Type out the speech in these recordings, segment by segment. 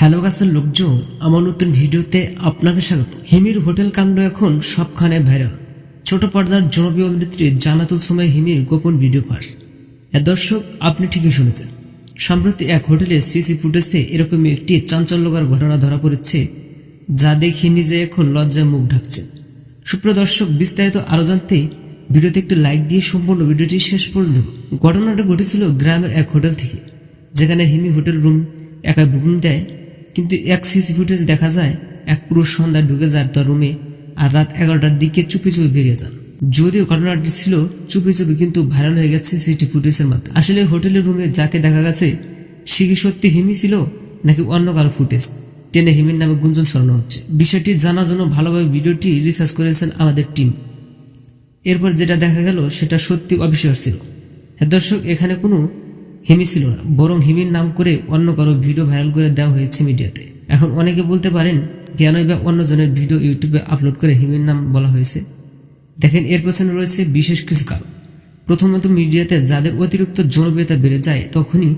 Hello গাছের লোকজন, আমার নতুন ভিডিওতে আপনাকে স্বাগত। হিমির হোটেল কাণ্ড এখন সবখানে ভাইরাল। ছোট পর্দার জনপ্রিয় অভিনেত্রী জানাতুল সময় হিমির গোপন ভিডিও পাস। দর্শক, আপনি ঠিকই শুনেছেন। সম্প্রতি এক হোটেলে সিসি ফুটেজে এরকম একটি চাঞ্চল্যকর ঘটনা ধরা পড়েছে, যা দেখে নিজে এখন লজ্জায় মুখ ঢাকছে সুপ্রিয় দর্শক, বিস্তারিত আরও জানতে ভিডিওতে একটু লাইক দিয়ে সম্পূর্ণ ভিডিওটি শেষ পর্যন্ত ঘটনাটা ঘটেছিল গ্রামের এক হোটেল থেকে, যেখানে হিমি হোটেল রুম একা বুকিং দেয়। কিন্তু এক সিসি ফুটেজ দেখা যায়, এক পুরুষ সন্ধ্যা ঢুকে যায় তার রুমে আর রাত এগারোটার দিকে চুপি চুপি বেরিয়ে যান। যদিও ঘটনাটি ছিল চুপি চুপি কিন্তু ভাইরাল হয়ে গেছে সিসি ফুটেজের মাধ্যমে। আসলে হোটেলের রুমে যাকে দেখা গেছে, সে কি সত্যি হিমি ছিল নাকি অন্য কারও ফুটেজ? টেনে হিমির নামে গুঞ্জন ছড়ানো হচ্ছে। বিষয়টি জানার জন্য ভালোভাবে ভিডিওটি রিসার্চ করেছেন আমাদের টিম এরপর যেটা দেখা গেল, সেটা সত্যি অবিশ্বাস ছিল। হ্যাঁ দর্শক, এখানে কোনো হিমি ছিল না। বরং হিমির নাম করে অন্য কারও ভিডিও ভাইরাল করে দেওয়া হয়েছে মিডিয়াতে। এখন অনেকে বলতে পারেন, কেনই বা অন্যজনের ভিডিও ইউটিউবে আপলোড করে হিমির নাম বলা হয়েছে। দেখেন, এর পেছনে রয়েছে বিশেষ কিছু কারণ। প্রথমত, মিডিয়াতে যাদের অতিরিক্ত জনপ্রিয়তা বেড়ে যায়, তখনই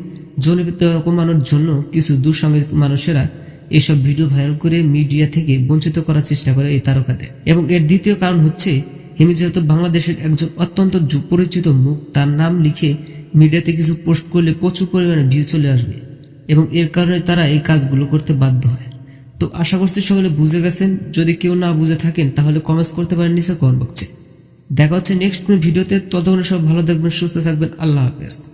জনপ্রিয়তা কমানোর জন্য কিছু দুঃসাংগঠিক মানুষেরা এসব ভিডিও ভাইরাল করে মিডিয়া থেকে বঞ্চিত করার চেষ্টা করে এই তারকাতে এবং এর দ্বিতীয় কারণ হচ্ছে, হিমি যেহেতু বাংলাদেশের একজন অত্যন্ত পরিচিত মুখ, তার নাম লিখে মিডিয়াতে কিছু পোস্ট করলে প্রচুর পরিমাণে ভিউ চলে আসবে এবং এর কারণে তারা এই কাজগুলো করতে বাধ্য হয়। তো আশা করছি সকলে বুঝে গেছেন। যদি কেউ না বুঝে থাকেন, তাহলে কমেন্টস করতে পারেন নিচে কমেন্ট বক্সে দেখা হচ্ছে নেক্সট কোনো ভিডিওতে। ততক্ষণ সব ভালো থাকবেন, সুস্থ থাকবেন। আল্লাহ হাফেজ।